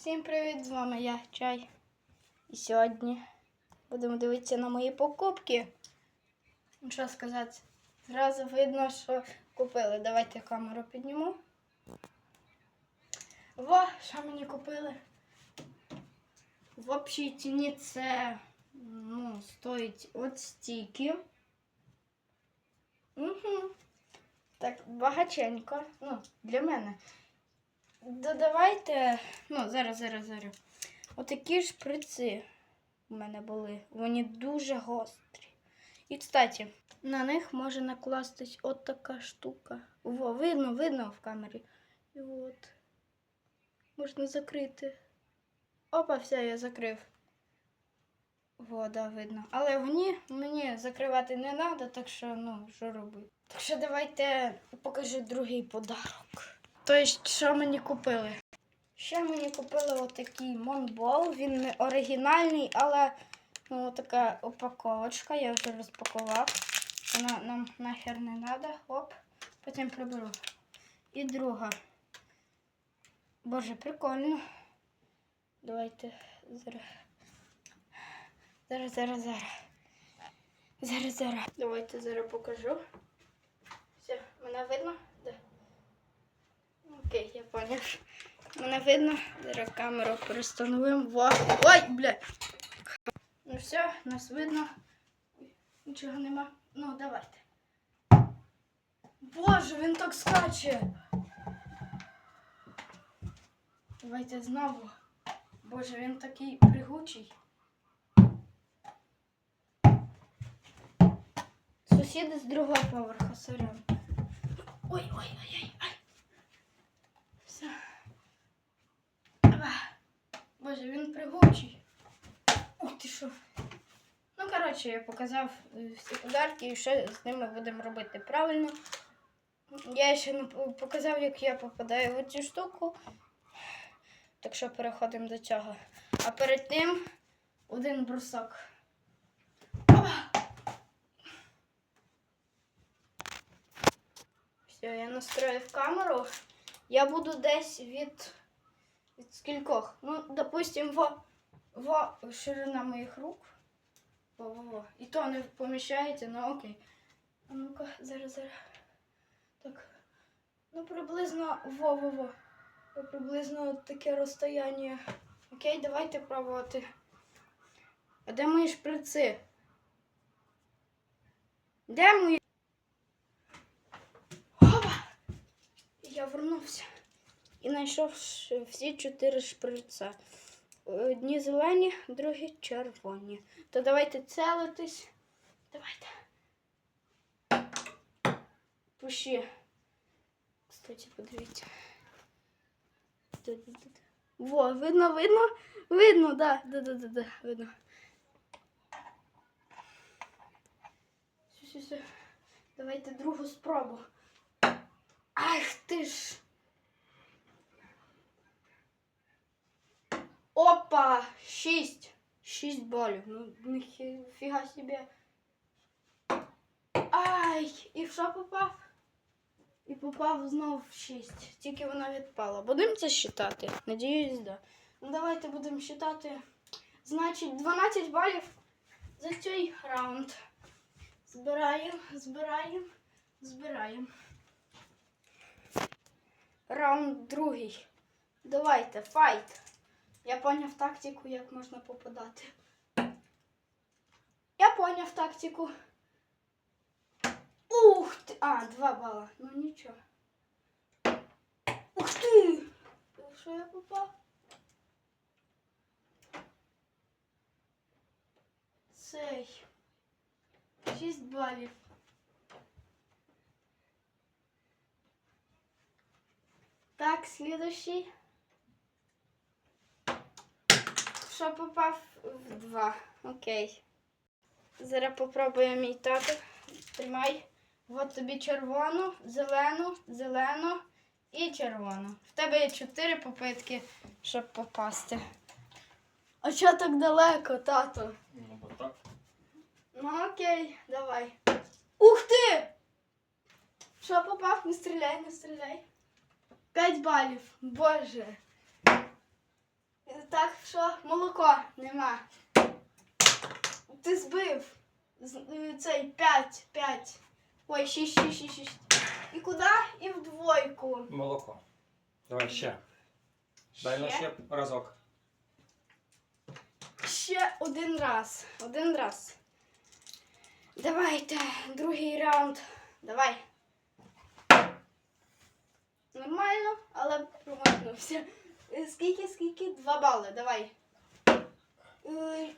Всім привіт! З вами я, Чай. І сьогодні будемо дивитися на мої покупки. Ну, що сказати, зразу видно, що купили. Давайте камеру підніму. Во, що мені купили? В общій ціні це ну, стоїть от стільки. Угу. Так, багаченько. Ну, для мене. Додавайте, ну, зараз, зараз, зараз. Отакі шприци у мене були. Вони дуже гострі. І, кстати, на них може накластись от така штука. Во, видно, видно в камері. І от. Можна закрити. Опа, все, я закрив. Во, да, видно. Але вони мені закривати не треба, так що, ну, що робити. Так що давайте покажу другий подарок. Тобто, що мені купили? Ще мені купили отакий Монбол. Він не оригінальний, але ну, така упаковочка. Я вже розпакував. Вона нам нахер не треба. Оп, потім приберу. І друга. Боже, прикольно. Давайте зараз. Зараз, зараз, зараз. Зараз, зараз. Давайте зараз покажу. Все, мене видно? Окей, я поняв. Мене видно. Зараз камеру перестановимо. Ой, бля. Ну все, нас видно. Нічого нема. Ну, давайте. Боже, він так скаче. Давайте знову. Боже, він такий пригучий. Сусіди з другого поверху, сорян. Ой, ой, ой, ой, ой. Все. Ава. Боже, він пригучий. Ух ти що. Ну, коротше, я показав е, всі подарки і що з ними будемо робити правильно. Я ще показав, як я попадаю в цю штуку. Так що переходимо до цього. А перед тим один брусок. Все, я настроїв камеру. Я буду десь від, від скількох. Ну, допустим, во, во ширина моїх рук. Во, во, во. І то не поміщається, ну окей. А ну-ка, зараз, зараз. Так. Ну, приблизно во, во, во. Приблизно таке розстояння. Окей, давайте пробувати. А де мої шприци? Де мої? Опа! Я вернувся і знайшов всі чотири шприца. Одні зелені, другі червоні. То давайте целитись. Давайте. Пущі. Кстати, подивіться. Во, видно, видно? Видно, да, да, да, да, да, видно. Все, все, все. Давайте другу спробу. Ах ти ж. Опа! Шість. Шість балів. Ну, ніфіга собі. Ай! І в що попав? І попав знов в шість. Тільки вона відпала. Будемо це считати? Надіюсь, да. Ну давайте будемо считати. Значить, 12 балів за цей раунд. Збираємо, збираємо, збираємо. Раунд другий. Давайте, файт. Я поняв тактику, як можна попадати. Я поняв тактику. Ух ти! А, два бала. Ну нічого. Ух ти! Що я попав? Цей. Шість балів. Так, слідущий. Що попав в два. Окей. Зараз попробуємо мій тато. Тримай. От тобі червону, зелену, зелену і червону. В тебе є чотири попитки, щоб попасти. А що так далеко, тато? Ну, бо так. Ну окей, давай. Ух ти! Що попав? Не стріляй, не стріляй. П'ять балів. Боже. Так що молоко нема. Ти збив. Е, Цей 5, 5. Ой, 6, 6, 6, 6. І куди? І в двойку. Молоко. Давай ще. Дай на ще разок. Ще один раз. Один раз. Давайте, другий раунд. Давай. Нормально, але промахнувся. Е, Скільки, скільки? Два бали. Давай. Е,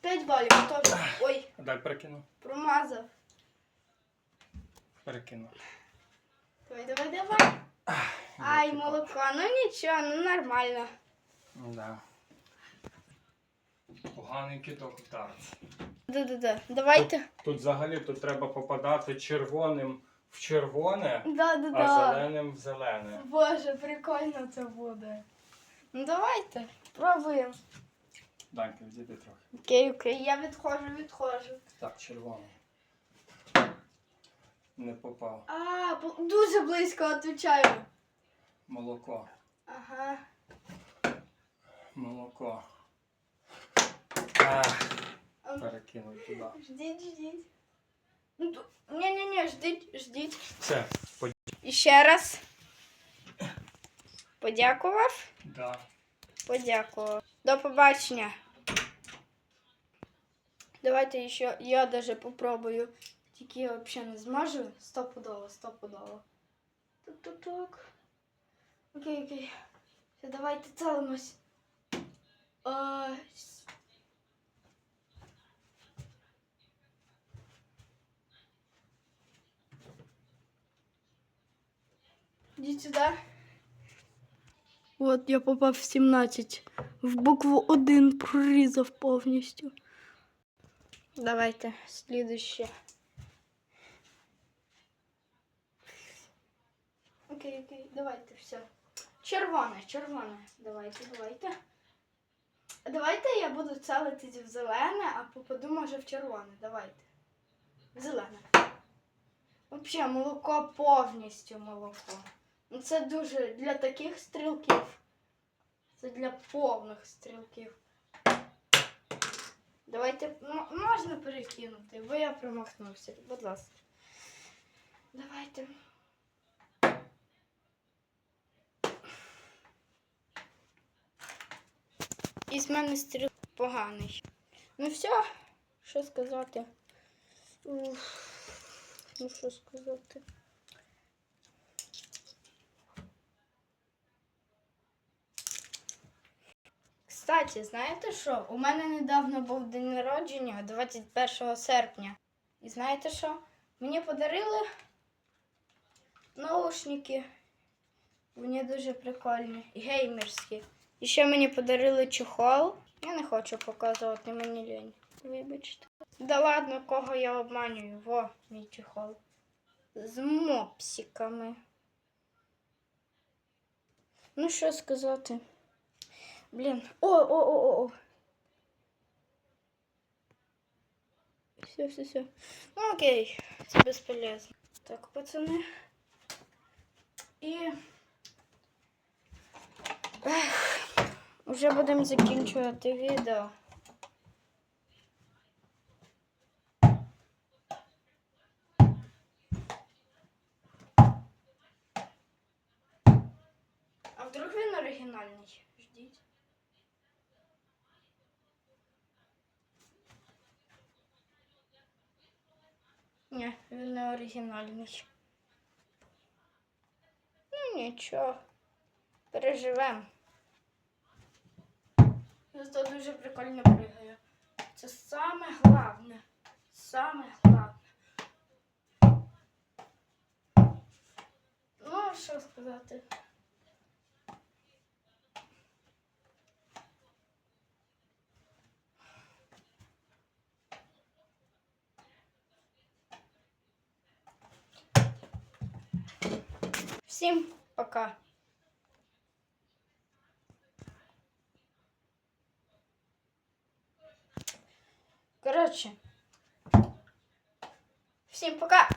П'ять балів. Точно. Ой, Дай перекину. промазав. Перекину. Давай, давай, давай. Ай, Молоко. Ну нічого, ну нормально. Да. Поганий киток тарт. Да-да-да. Давайте. Тут взагалі тут треба попадати червоним в червоне, а Да-да-да. зеленим в зелене. Боже, прикольно це буде. Ну давайте, пробуємо. Данька, відійди трохи. Окей, окей, я відходжу, відходжу. Так, червоний. Не попав. А, бу- дуже близько відповідаю. Молоко. Ага. Молоко. Ах, перекинув туди. Ждіть, ждіть. Ну, Ні-ні-ні, ждіть, ждіть. Все, І ще раз. Подякував. да. Подякував. До побачення. Давайте ще я даже попробую. Тільки я взагалі не зможу. Стопудово, стопудово. Тук-тук-тук. Окей, окей. Все, давайте целимось. А, с- Ідіть сюди. От я попав в 17. В букву 1 прорізав повністю. Давайте, слідуще. Окей, окей, давайте все. Червоне, червоне. Давайте, давайте. Давайте я буду целитись в зелене, а попаду може в червоне. Давайте. В зелене. Взагалі, молоко повністю молоко. Ну, Це дуже для таких стрілків. Це для повних стрілків. Давайте можна перекинути, бо я промахнувся. Будь ласка. Давайте. І з мене стріл поганий. Ну все, що сказати. Уф. Ну що сказати. Кстати, знаєте що? У мене недавно був день народження 21 серпня. І знаєте що? Мені подарили наушники. Вони дуже прикольні. Геймерські. І ще мені подарили чехол. Я не хочу показувати, мені лінь. Вибачте. Да ладно, кого я обманюю. Во, мій чехол. З мопсиками. Ну, що сказати? Блін. О, о, о, о, о. Все, все, все. Ну окей, це безполезно. Так, пацани. І. Ех, вже будемо закінчувати відео. А вдруг він оригінальний? Ждіть. Ні, він не оригінальний. Ну нічого. Переживем. Зато дуже прикольно пригає. Це саме головне. Саме головне. Ну, що сказати. Всім пока. Коротше. Всім пока.